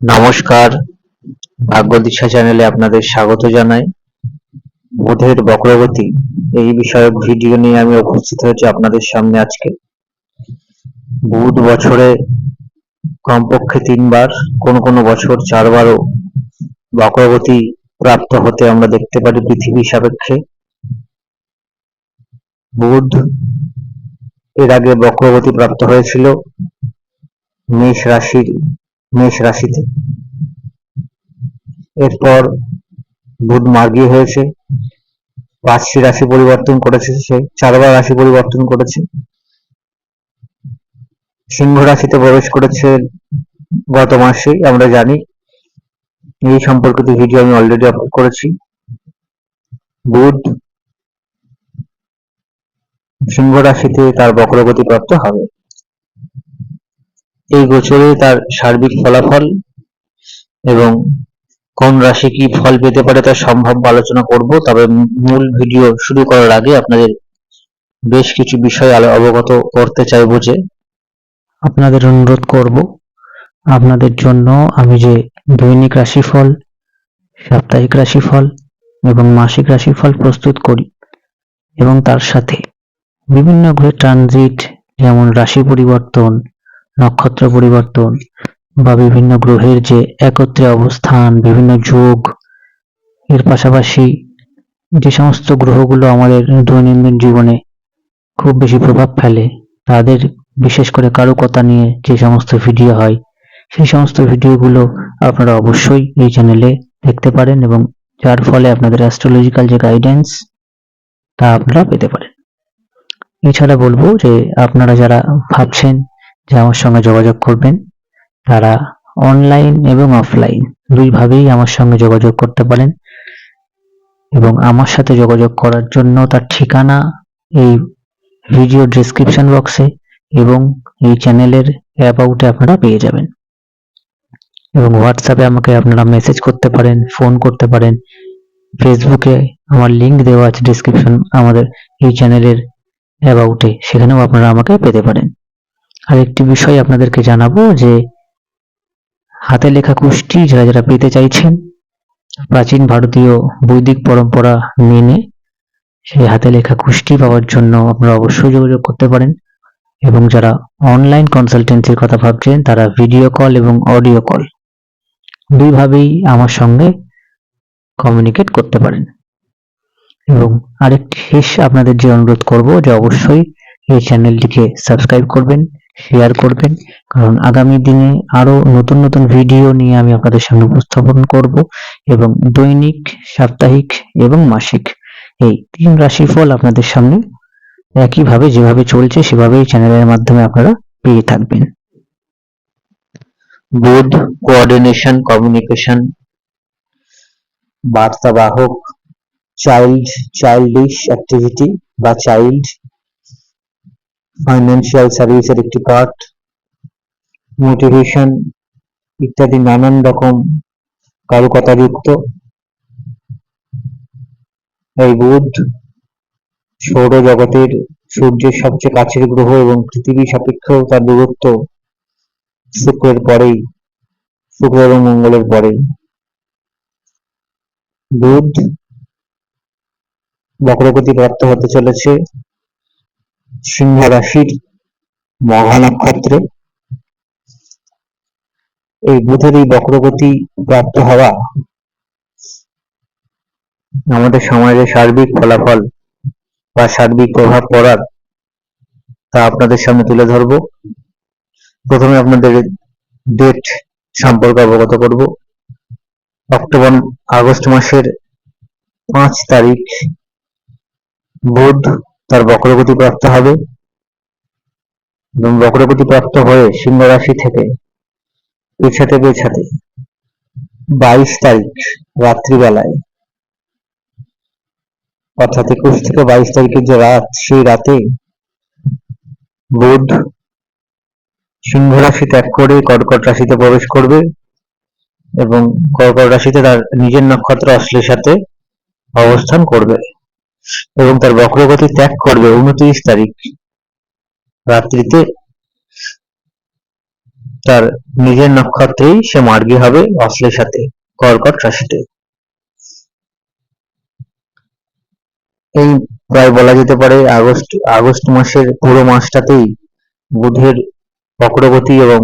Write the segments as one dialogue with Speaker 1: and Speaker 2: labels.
Speaker 1: নমস্কার। ভাগ্য দিশা চ্যানেলে আপনাদের স্বাগত জানাই। বুধের বক্রগতি এই বিষয়ক ভিডিও নিয়ে আমি উপস্থিত হয়েছি আপনাদের সামনে আজকে। বুধ বছরে কমপক্ষে তিনবার, কোন কোন বছর চারবারও বক্রগতি প্রাপ্ত হতে আমরা দেখতে পারি পৃথিবী সাপেক্ষে। বুধ এর আগে বক্রগতি প্রাপ্ত হয়েছিল মেষ রাশির মেষ রাশিতে। এরপর বুধ মার্গী হয়েছে। পাঁচটি রাশি পরিবর্তন করেছে সে। চারবার রাশি পরিবর্তন করেছে। সিংহ রাশিতে প্রবেশ করেছে গত মাসে আমরা জানি। এই সম্পর্কিত ভিডিও আমি অলরেডি আপলোড করেছি। বুধ সিংহ রাশিতে তার বক্রগতি প্রাপ্ত হবে। এই গোচরে তার সার্বিক ফলাফল এবং কোন রাশি কি ফল পেতে পারে তার সম্ভাব্য আলোচনা করব। তবে মূল ভিডিও শুরু করার আগে আপনাদের বেশ কিছু বিষয় অবগত করতে চাইব যে
Speaker 2: আপনাদের অনুরোধ করব, আপনাদের জন্য আমি যে দৈনিক রাশিফল, সাপ্তাহিক রাশিফল এবং মাসিক রাশিফল প্রস্তুত করি এবং তার সাথে বিভিন্ন গ্রহের ট্রানজিট যেমন রাশি পরিবর্তন নক্ষত্র পরিবর্তন বা বিভিন্ন গ্রহের যে একত্রে অবস্থান, বিভিন্ন যোগ, এর পাশাপাশি যে সমস্ত গ্রহগুলো আমাদের দৈনন্দিন জীবনে খুব বেশি প্রভাব ফেলে, তাদের বিশেষ করে কারুকতা নিয়ে যে সমস্ত ভিডিও হয়, সেই সমস্ত ভিডিওগুলো আপনারা অবশ্যই এই চ্যানেলে দেখতে পারেন এবং যার ফলে আপনাদের অ্যাস্ট্রোলজিক্যাল যে গাইডেন্স তা আপনারা পেতে পারেন। এছাড়া বলব যে আপনারা যারা ভাবছেন যে আমার সঙ্গে যোগাযোগ করবেন, তারা অনলাইন এবং অফলাইন দুইভাবেই আমার সঙ্গে যোগাযোগ করতে পারেন এবং আমার সাথে যোগাযোগ করার জন্য তার ঠিকানা এই ভিডিও ডেসক্রিপশন বক্সে এবং এই চ্যানেলের অ্যাবাউটে আপনারা পেয়ে যাবেন। এবং হোয়াটসঅ্যাপে আমাকে আপনারা মেসেজ করতে পারেন ফোন করতে পারেন ফেসবুকে আমার লিংক দেওয়া আছে ডেসক্রিপশন আমাদের এই চ্যানেলের অ্যাবাউটে সেখানেও আপনারা আমাকে পেতে পারেন। আর একটি বিষয় আপনাদেরকে জানাব যে, হাতে লেখা কুষ্টি যারা যারা পেতে চাইছেন, প্রাচীন ভারতীয় বৈদিক পরম্পরা মেনে সেই হাতে লেখা কুষ্টি পাওয়ার জন্য আপনারা অবশ্যই যোগাযোগ করতে পারেন। এবং যারা অনলাইন কনসালটেন্সির কথা ভাবছেন, তারা ভিডিও কল এবং অডিও কল দুইভাবেই আমার সঙ্গে কমিউনিকেট করতে পারেন। এবং আরেকটি শেষ আপনাদের যে অনুরোধ করব যে, অবশ্যই এই চ্যানেলটিকে সাবস্ক্রাইব করবেন। শেয়ার করবেন। কারণ আগামী দিনে আরও নতুন নতুন ভিডিও নিয়ে আমি আপনাদের সামনে উপস্থাপন করব এবং দৈনিক, সাপ্তাহিক এবং মাসিক এই তিন রাশিফল আপনাদের সামনে একইভাবে যেভাবে চলছে সেভাবেই চ্যানেলের মাধ্যমে আপনারা পেয়ে থাকবেন।
Speaker 1: বুধ কোঅর্ডিনেশন কমিউনিকেশন বার্তাবাহক চাইল্ড চাইল্ডিশ অ্যাক্টিভিটি বা চাইল্ড ফাইন্যান্সিয়াল সার্ভিসের একটি পার্ট মোটিভেশন ইত্যাদি নানান রকম কারুকতাযুক্ত। এই বুধ সৌরজগতের সূর্যের সবচেয়ে কাছের গ্রহ এবং পৃথিবী সাপেক্ষেও তার দূরত্ব শুক্রের পরেই, শুক্র এবং মঙ্গলের পরেই। বুধ বক্রগতি প্রাপ্ত হতে চলেছে। সিংহ রাশির মঘা নক্ষত্রে এই বুধের এই বক্রগতি প্রাপ্ত হওয়া আমাদের সমাজে সার্বিক ফলাফল বা সার্বিক প্রভাব পড়ার তা আপনাদের সামনে তুলে ধরবো। প্রথমে আপনাদের ডেট সম্পর্কে অবগত করব। অক্টোবর, আগস্ট মাসের পাঁচ তারিখ, বুধ তার বক্রগতি প্রাপ্ত হবে। এবং বক্রগতি প্রাপ্ত হয়ে সিংহ রাশি থেকে পেছাতে পেছাতে বাইশ তারিখ রাত্রিবেলায়, অর্থাৎ একুশ থেকে বাইশ তারিখের যে রাত, সেই রাতে বুধ সিংহ রাশি ত্যাগ করে কর্কট রাশিতে প্রবেশ করবে এবং কর্কট রাশিতে তার নিজের নক্ষত্র অশ্লেষাতে অবস্থান করবে। এবং তার বক্রগতি ত্যাগ করবে উনত্রিশ তারিখ রাত্রিতে। তার নিজের নক্ষত্রেই সে মার্গী হবে অশ্লের সাথে, কর্কট রাশিতে। এই প্রায় বলা যেতে পারে আগস্ট আগস্ট মাসের পুরো মাসটাতেই বুধের বক্রগতি এবং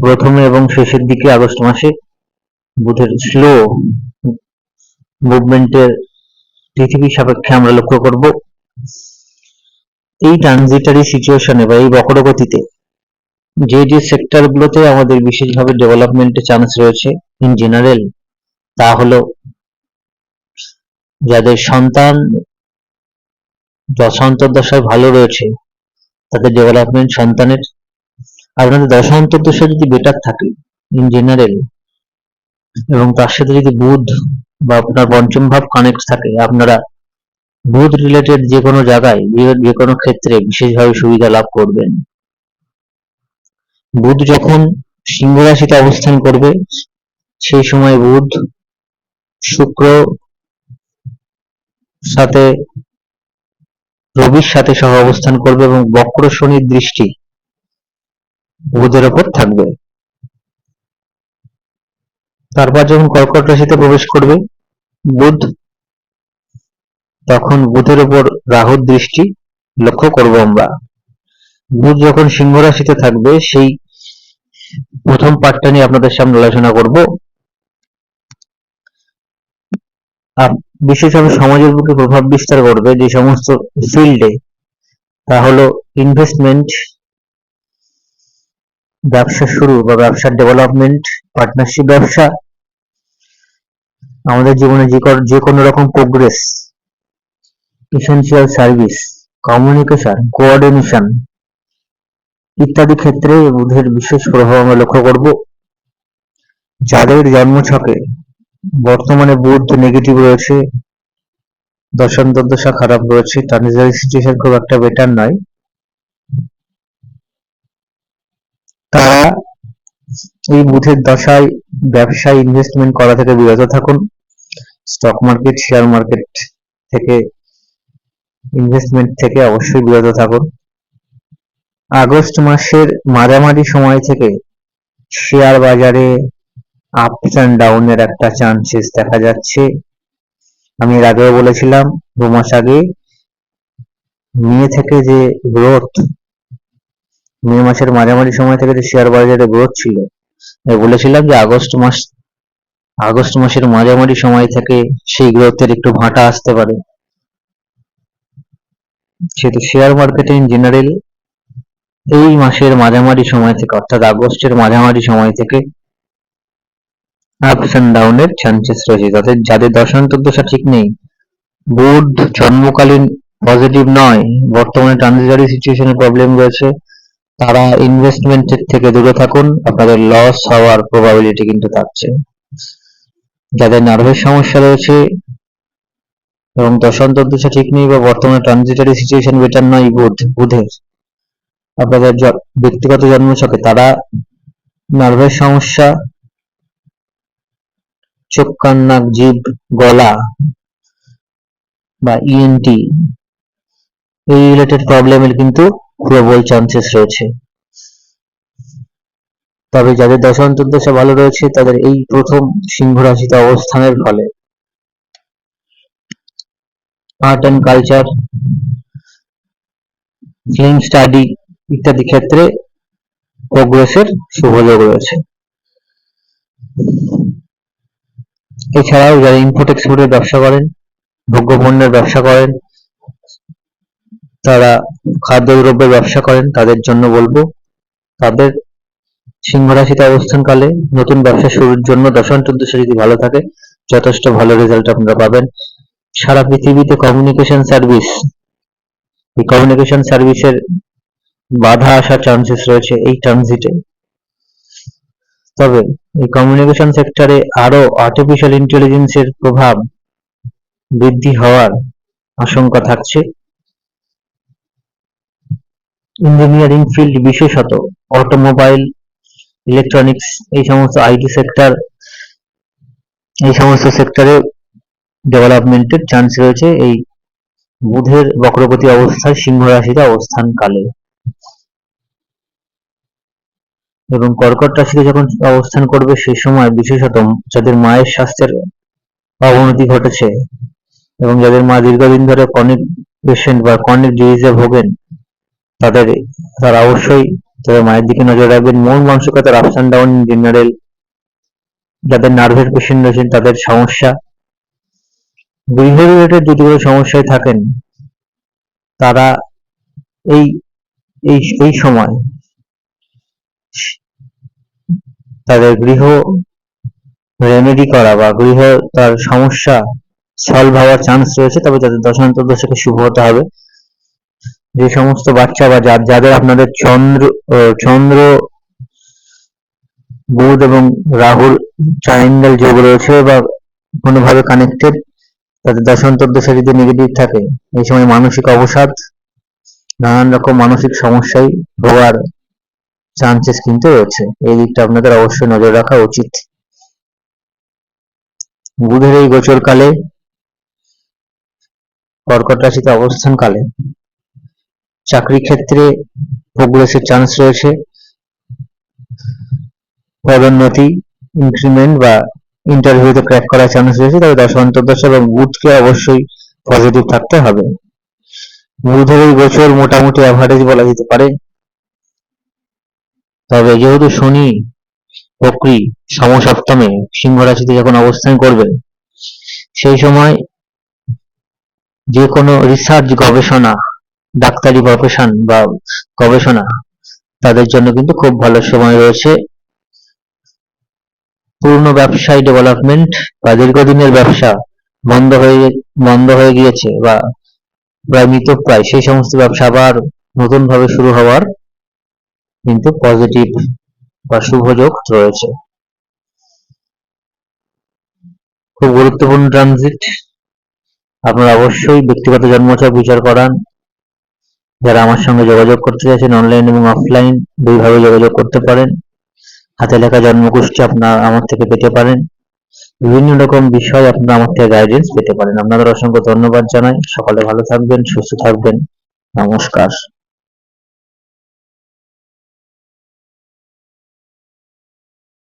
Speaker 1: প্রথমে এবং শেষের দিকে আগস্ট মাসে বুধের স্লো মুভমেন্টের পৃথিবী সাপেক্ষে আমরা লক্ষ্য করব, এই ট্রানজিটারি সিচুয়েশনে বা এই বক্রগতিতে যে যে সেক্টর গুলোতে আমাদের বিশেষভাবে ডেভেলপমেন্টের চান্স রয়েছে ইন জেনারেল তা হলো যাদের সন্তান দশান্তর দশায় ভালো রয়েছে, তাদের ডেভেলপমেন্ট সন্তানের আপনাদের দশান্তর দশা যদি বেটার থাকে ইন জেনারেল এবং তার সাথে যদি বুধ বা আপনার পঞ্চম ভাব কানেক্ট থাকে, আপনারা বুধ রিলেটেড যে কোনো জায়গায়, যে কোনো ক্ষেত্রে বিশেষভাবে সুবিধা লাভ করবেন। বুধ যখন সিংহ রাশিতে অবস্থান করবে, সেই সময় বুধ শুক্র সাথে রবির সাথে সহ অবস্থান করবে এবং বক্র শনির দৃষ্টি বুধের ওপর থাকবে। তারপর যখন কর্কট রাশিতে প্রবেশ করবে, বুধ, তখন বুধের উপর রাহুর দৃষ্টি লক্ষ্য করব আমরা। বুধ যখন সিংহ রাশিতে থাকবে, সেই প্রথম পার্টটা নিয়ে আপনাদের সামনে আলোচনা করব। বিশেষভাবে সমাজের বুকে প্রভাব বিস্তার করবে যে সমস্ত ফিল্ডে, তা হলো ইনভেস্টমেন্ট ব্যবসা শুরু বা ব্যবসার ডেভেলপমেন্ট পার্টনারশিপ ব্যবসা আমাদের জীবনে যে কোনো রকম progress essential service communication coordination ইত্যাদি ক্ষেত্রে বুধের বিশেষ প্রভাব আমরা লক্ষ্য করব। যাদের জন্মছকে বর্তমানে বুধ নেগেটিভ রয়েছে দশান্তর দশা খারাপ রয়েছে ট্রানজিটারি সিচুয়েশন খুব একটা বেটার নয়। তারা এই বুধের দশায় ব্যবসায় ইনভেস্টমেন্ট করা থেকে বিরত থাকুন। স্টক মার্কেট শেয়ার মার্কেট থেকে ইনভেস্টমেন্ট থেকে অবশ্যই বিরত থাকুন। আগস্ট মাসের মাঝামাঝি সময় থেকে শেয়ার বাজারে আপস অ্যান্ড ডাউনের একটা চান্সেস দেখা যাচ্ছে। আমি এর আগেও বলেছিলাম, দু মাস আগে মে থেকে যে গ্রোথ মে মাসের মাঝামাঝি সময় থেকে যে শেয়ার বাজারে গ্রোথ ছিল বলেছিলাম যে আগস্ট মাস, আগস্ট মাসের মাঝামাঝি সময় থেকে সেই গ্রোথের একটু ভাটা আসতে পারে। সেহেতু শেয়ার মার্কেটে ইন জেনারেল এই মাসের মাঝামাঝি সময় থেকে, অর্থাৎ আগস্টের মাঝামাঝি সময় থেকে আপস অ্যান্ড ডাউনের চান্সেস রয়েছে। তাদের যাদের দশান্তর দশা ঠিক নেই বুধ জন্মকালীন পজিটিভ নয়, বর্তমানে ট্রানজিটারি সিচুয়েশনে প্রবলেম রয়েছে। তারা ইনভেস্টমেন্ট থেকে দূরে থাকুন, আপনাদের লস হওয়ার প্রবাবিলিটি কিন্তু থাকছে যাদের নার্ভের সমস্যা রয়েছে এবং দশান্তর দশা ঠিক নেই বা বর্তমানে ট্রানজিটারি সিচুয়েশন বেটার নয় বুধ বুধের, আপনাদের ব্যক্তিগত জন্মছকে তারা নার্ভের সমস্যা, চোখ, কান, নাক, জিভ, গলা বা ইএনটি এই রিলেটেড প্রবলেমের কিন্তু প্রবল চান্সেস রয়েছে। তবে যাদের দশা ভালো রয়েছে, তাদের এই প্রথম সিংহ রাশিতে অবস্থানের ফলে art and culture film study ইত্যাদি ক্ষেত্রে প্রোগ্রেসের সুযোগ রয়েছে। এছাড়াও যারা ইম্পোর্ট এক্সপোর্টের ব্যবসা করেন, ভোগ্যপণ্যের ব্যবসা করেন তারা খাদ্যদ্রব্যের ব্যবসা করেন, তাদের জন্য বলব। তাদের সিংহ রাশিতে অবস্থানকালে নতুন ব্যবসা শুরুর জন্য দশান্তর দশা যদি ভালো থাকে, যথেষ্ট ভালো রেজাল্ট আপনারা পাবেন। সারা পৃথিবীতে কমিউনিকেশন সার্ভিস এই কমিউনিকেশন সার্ভিসের বাধা আসার চান্সেস রয়েছে এই ট্রানজিটে তবে এই কমিউনিকেশন সেক্টরে আরও আর্টিফিশিয়াল ইন্টেলিজেন্সের প্রভাব বৃদ্ধি হওয়ার আশঙ্কা থাকছে। ইঞ্জিনিয়ারিং ফিল্ড বিশেষত অটোমোবাইল, ইলেকট্রনিক্স, এই সমস্ত আইটি সেক্টর, এই সমস্ত সেক্টরে ডেভেলপমেন্টের চান্স রয়েছে এই বুধের বক্রগতি অবস্থায় সিংহ রাশিতে অবস্থানকালে। এবং কর্কট রাশিতে যখন অবস্থান করবে সেই সময় বিশেষত যাদের মায়ের স্বাস্থ্যের অবনতি ঘটেছে এবং যাদের মা দীর্ঘদিন ধরে কনিক পেশেন্ট বা কনিক ডিজিজে ভোগেন তাদের, তারা অবশ্যই তাদের মায়ের দিকে নজর রাখবেন। মন মানসিকতার আপস অ্যান্ড ডাউন জেনারেল যাদের নার্ভের পেশেন্ট রয়েছেন তাদের সমস্যা। গৃহ রিলেটেড যদি কোনো সমস্যায় থাকেন, তারা এই এই এই সময় তাদের গৃহ রেমেডি করা বা গৃহ তার সমস্যা সলভ হওয়ার চান্স রয়েছে, তবে তাদের দশান্তর দশকে শুভ হতে হবে। যে সমস্ত বাচ্চা বা যাদের আপনাদের চন্দ্র চন্দ্র, বুধ এবং রাহুর ট্রায়াঙ্গেল যোগ রয়েছে বা কোনোভাবে কানেক্টেড তাদের দশান্তর দশা যদি নেগেটিভ থাকে, এই সময় মানসিক অবসাদ, নানান রকম মানসিক সমস্যায় ভোগার চান্সেস কিন্তু রয়েছে। এই দিকটা আপনাদের অবশ্যই নজর রাখা উচিত। বুধের এই গোচরকালে কর্কট রাশিতে অবস্থান কালে চাকরি ক্ষেত্রে প্রোগ্রেসের চান্স রয়েছে। পদোন্নতি ইনক্রিমেন্ট বা ইন্টারভিউতে ক্র্যাক করার চান্স রয়েছে। তবে দশ অন্তর্দশা এবং বুধকে অবশ্যই পজিটিভ থাকতে হবে। বুধের এই গোচর মোটামুটি অ্যাভারেজ বলা যেতে পারে। তবে যেহেতু শনি বক্রী সমসপ্তমে সিংহ রাশিতে যখন অবস্থান করবে সেই সময় যে কোনো রিসার্চ গবেষণা ডাক্তারি প্রফেশন বা গবেষণা তাদের জন্য কিন্তু খুব ভালো সময় রয়েছে। পূর্ণ ব্যবসায় ডেভেলপমেন্ট বা দীর্ঘদিনের ব্যবসা বন্ধ হয়ে বন্ধ হয়ে গিয়েছে বা প্রায় মৃতপ্রায় সেই সমস্ত ব্যবসা আবার নতুন ভাবে শুরু হওয়ার কিন্তু পজিটিভ বা শুভ যোগ রয়েছে। খুব গুরুত্বপূর্ণ ট্রানজিট আপনারা অবশ্যই ব্যক্তিগত জন্মছক বিচার করান। যারা আমার সঙ্গে যোগাযোগ করতে চাইছেন অনলাইন এবং অফলাইন দুইভাবে যোগাযোগ করতে পারেন। হাতে লেখা জন্মগোষ্ঠী আপনার, আমার থেকে পেতে পারেন। বিভিন্ন রকম বিষয় আপনারা আমার থেকে গাইডেন্স পেতে পারেন। আপনাদের অসংখ্য ধন্যবাদ জানাই। সকালে ভালো থাকবেন, সুস্থ থাকবেন। নমস্কার।